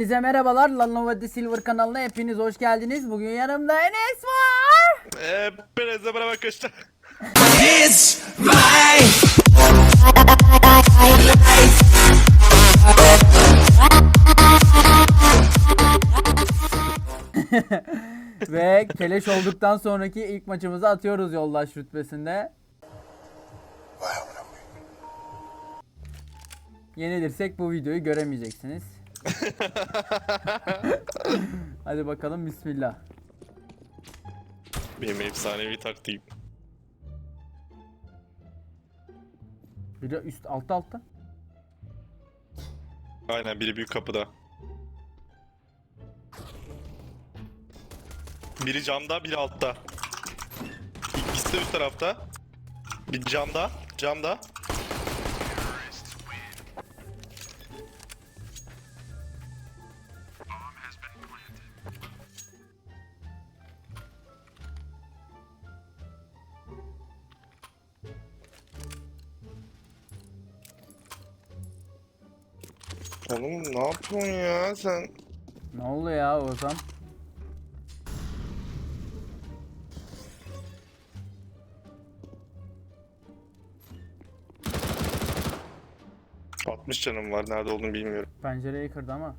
Hepinize merhabalar. Lanovo The Silver kanalına hepiniz hoş geldiniz. Bugün yanımda Enes var. Hepinize merhaba arkadaşlar. Ve keleş olduktan sonraki ilk maçımızı atıyoruz yoldaş rütbesinde. Yenilirsek bu videoyu göremeyeceksiniz. Hadi bakalım bismillah. Benim efsanevi taktiğim. Bir de üst altta altta. Aynen biri büyük kapıda. Biri camda, biri altta. İkisi de üst tarafta. Bir camda, camda. Yapıyorsun ya sen? Ne oldu ya Ozan? 60 canım var nerede olduğunu bilmiyorum. Pencereyi kırdı ama.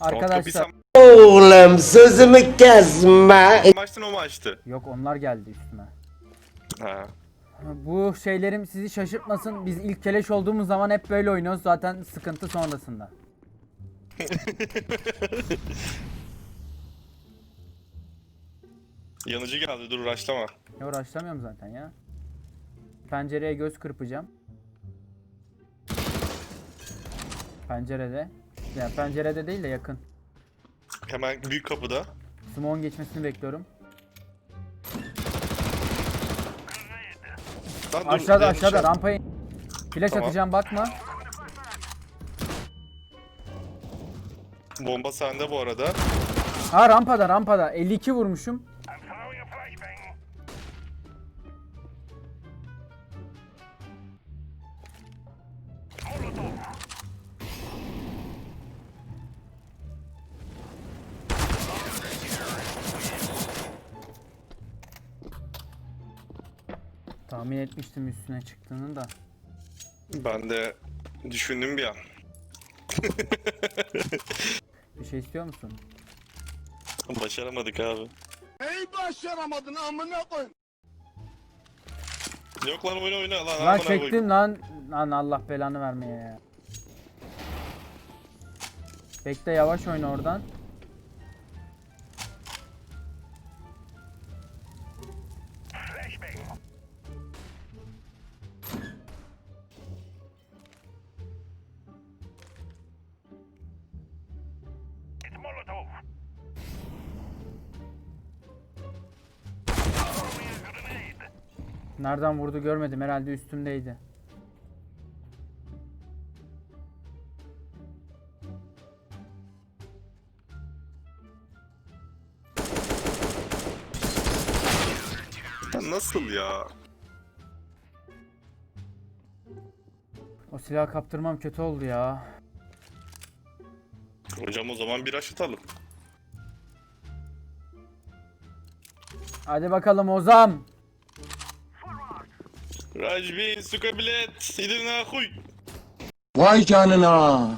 Arkadaşlar Oğlum sözümü kesme. mı açtın o mu açtı? yok onlar geldi üstüme. Ha. Bu şeylerim sizi şaşırtmasın. Biz ilk keleş olduğumuz zaman hep böyle oynuyoruz. Zaten sıkıntı sonrasında. Yanıcı geldi dur uğraşlama. Ya uğraşlamıyorum zaten ya. Pencereye göz kırpacağım. Pencerede. Ya pencerede değil de yakın. Hemen büyük kapıda. Smoke'un geçmesini bekliyorum. Lan dur, Aşağıda aşağıda yaptım. rampayı. Flash Tamam. atacağım bakma. Bomba sende bu arada. Ha rampada rampada. 52 vurmuşum. Tahmin etmiştim üstüne çıktığını da. Ben de düşündüm bir an. Bir şey istiyor musun? Başaramadık abi. Neyi başaramadın amına koy? Yok lan oyna oyna lan. Lan amına koyayım. çektim lan. Lan Allah belanı vermeye ya. Bekle yavaş oyna oradan. Nereden vurdu görmedim herhalde üstümdeydi. Nasıl ya? O silahı kaptırmam kötü oldu ya. Hocam o zaman bir aş atalım. Hadi bakalım Ozan. Rajbin sukabilet. İdina huy. Vay canına.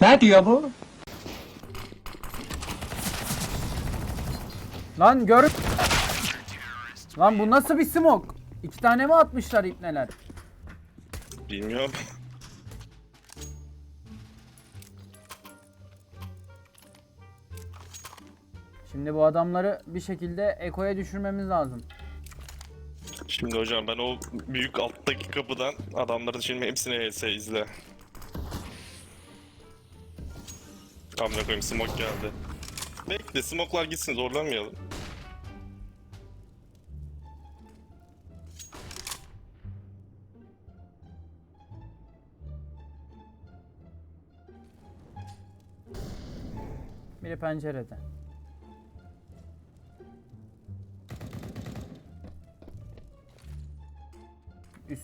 Ne diyor bu? Lan gör. Lan bu nasıl bir smoke? İki tane mi atmışlar ipneler? Bilmiyorum. Şimdi bu adamları bir şekilde ekoya düşürmemiz lazım. Şimdi hocam ben o büyük alttaki kapıdan adamların şimdi hepsini HS izle. Amına koyayım smoke geldi. Bekle smoke'lar gitsin zorlamayalım. Biri pencerede.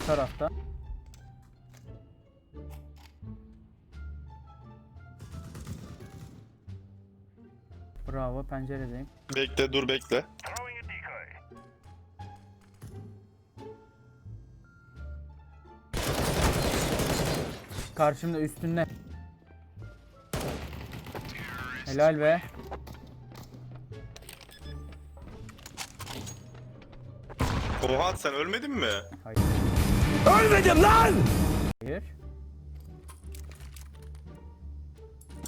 Tarafta. Bravo penceredeyim. Bekle dur bekle. Karşımda üstünde. Helal be. Oha sen ölmedin mi? Hayır. Ölmedim lan! Hayır.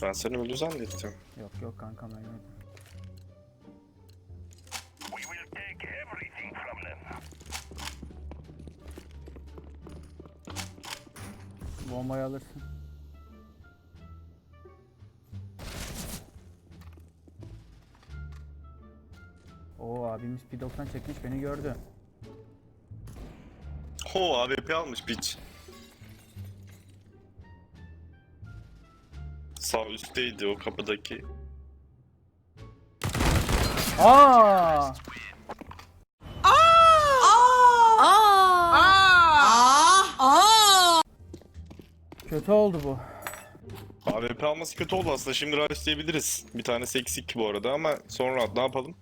Ben seni öldü zannettim. Yok yok kankam ölmedi. Bombayı alırsın. Oo abimiz P90 çekmiş beni gördü. Ho AWP almış piç. Sağ üstteydi o kapıdaki. Aa! Kötü oldu bu. AWP alması kötü oldu aslında. Şimdi rushlayabiliriz. Bir tanesi eksik bu arada ama sonra ne yapalım?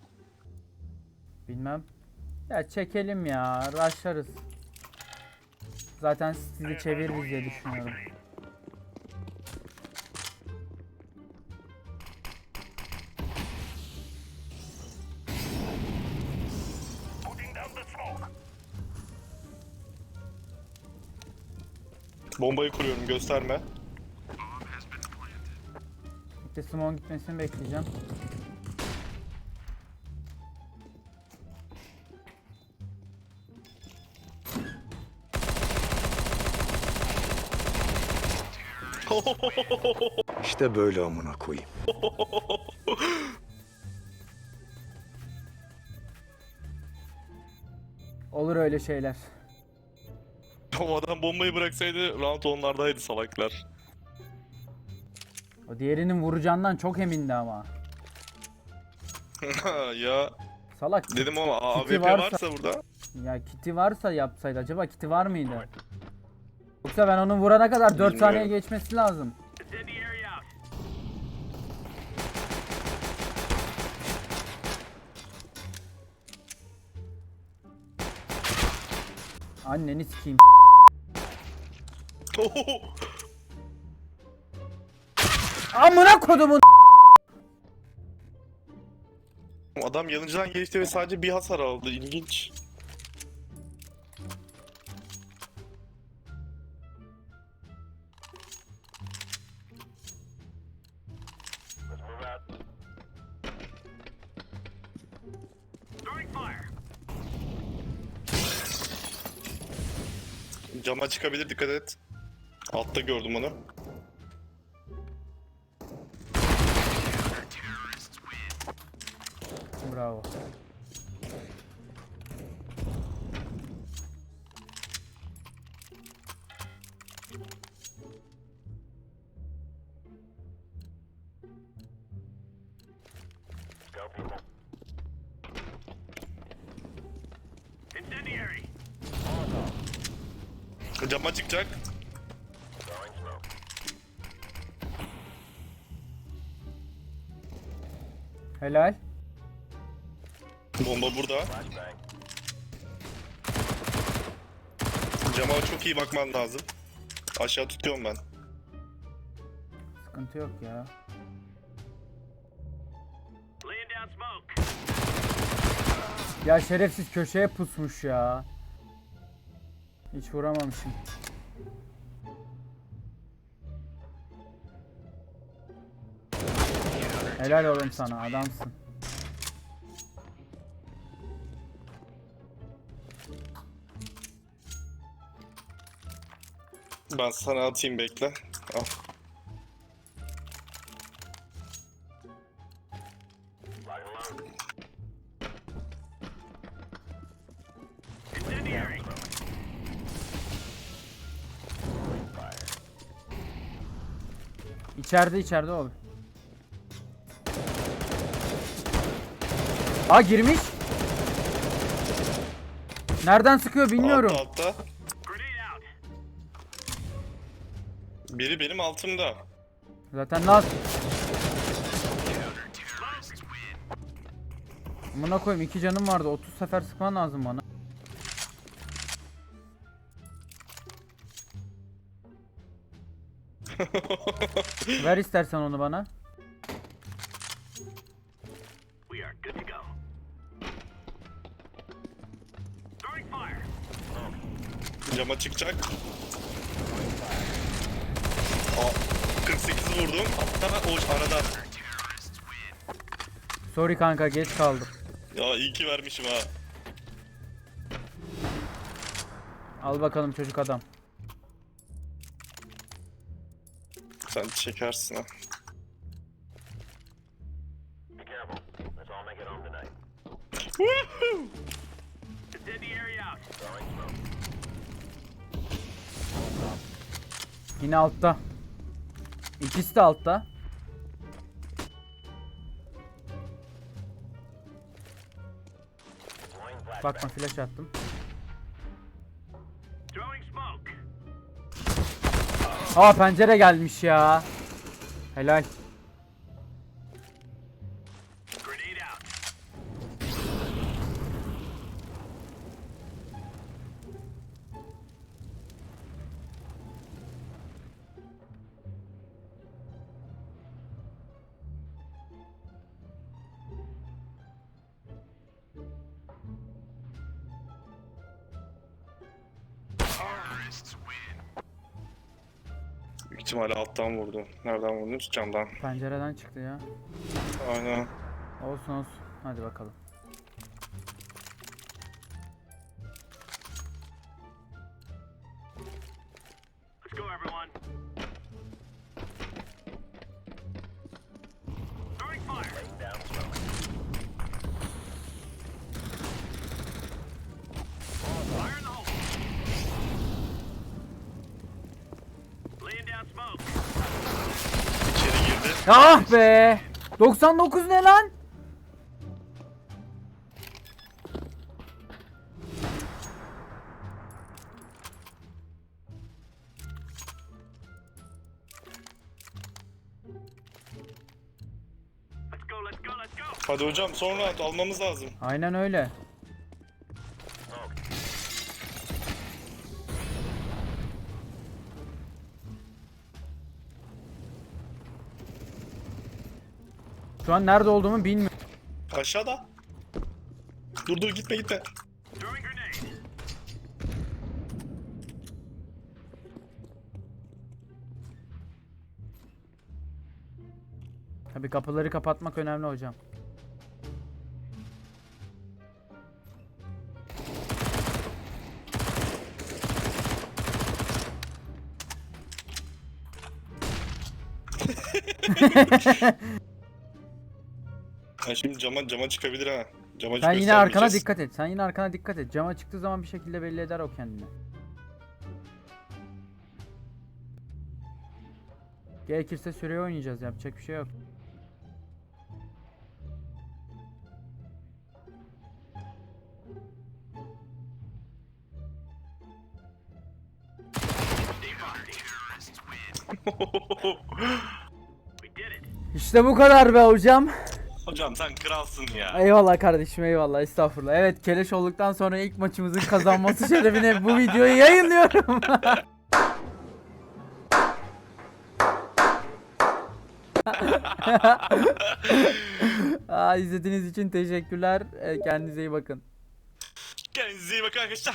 Bilmem. Ya çekelim ya, rushlarız. Zaten sizi çeviririz diye düşünüyorum. Bombayı kuruyorum gösterme. Bir de Simon gitmesini bekleyeceğim. İşte böyle amına koyayım. Olur öyle şeyler. o adam bombayı bıraksaydı round onlardaydı salaklar. O diğerinin vuracağından çok emindi ama. ya Salak. dedim ama Kiti AWP varsa- varsa burada. Ya kiti varsa yapsaydı. Acaba kiti var mıydı? Yoksa ben onu vurana kadar 4 saniye geçmesi lazım. Anneni sikeyim. Amına kodumun adam yanıcıdan geçti ve sadece bir hasar aldı. İlginç. Cama çıkabilir dikkat et. Altta gördüm onu. Bravo. Cama çıkacak. Helal. Bomba burada. Cama çok iyi bakman lazım. Aşağı tutuyorum ben. Sıkıntı yok ya. Ya şerefsiz köşeye pusmuş ya. Hiç vuramamışım. Helal oğlum sana adamsın. Ben sana atayım bekle. Al. İçeride içeride ol. Aa girmiş. Nereden sıkıyor bilmiyorum. Altta altta. Biri benim altımda. Zaten nasıl? Amına koyayım iki canım vardı 30 sefer sıkman lazım bana. Ver istersen onu bana. Cama çıkacak. Aa, 48 vurdum. Hatta o arada. Sorry kanka geç kaldım. Ya iyi ki vermişim ha. Al bakalım çocuk adam. Sen çekersin ha. Yine altta. İkisi de altta. Bakma flash attım. Aa pencere gelmiş ya. Helal. İhtimalle alttan vurdu. Nereden vurdu? Camdan. Pencereden çıktı ya. Aynen. Olsun olsun. Hadi bakalım. Ah be! 99 ne lan? Hadi hocam son round almamız lazım. Aynen öyle. Şu an nerede olduğumu bilmiyorum. Aşağıda. Dur dur gitme gitme. Tabii kapıları kapatmak önemli hocam. Ha şimdi cama cama çıkabilir ha. Cama Sen yine arkana dikkat et. Sen yine arkana dikkat et. Cama çıktığı zaman bir şekilde belli eder o kendini. Gerekirse süreye oynayacağız. Yapacak bir şey yok. İşte bu kadar be hocam. Hocam sen kralsın ya. Eyvallah kardeşim eyvallah estağfurullah. Evet keleş olduktan sonra ilk maçımızın kazanması şerefine bu videoyu yayınlıyorum. Aa, izlediğiniz için teşekkürler. Ee, Kendinize iyi bakın. Kendinize iyi bakın arkadaşlar.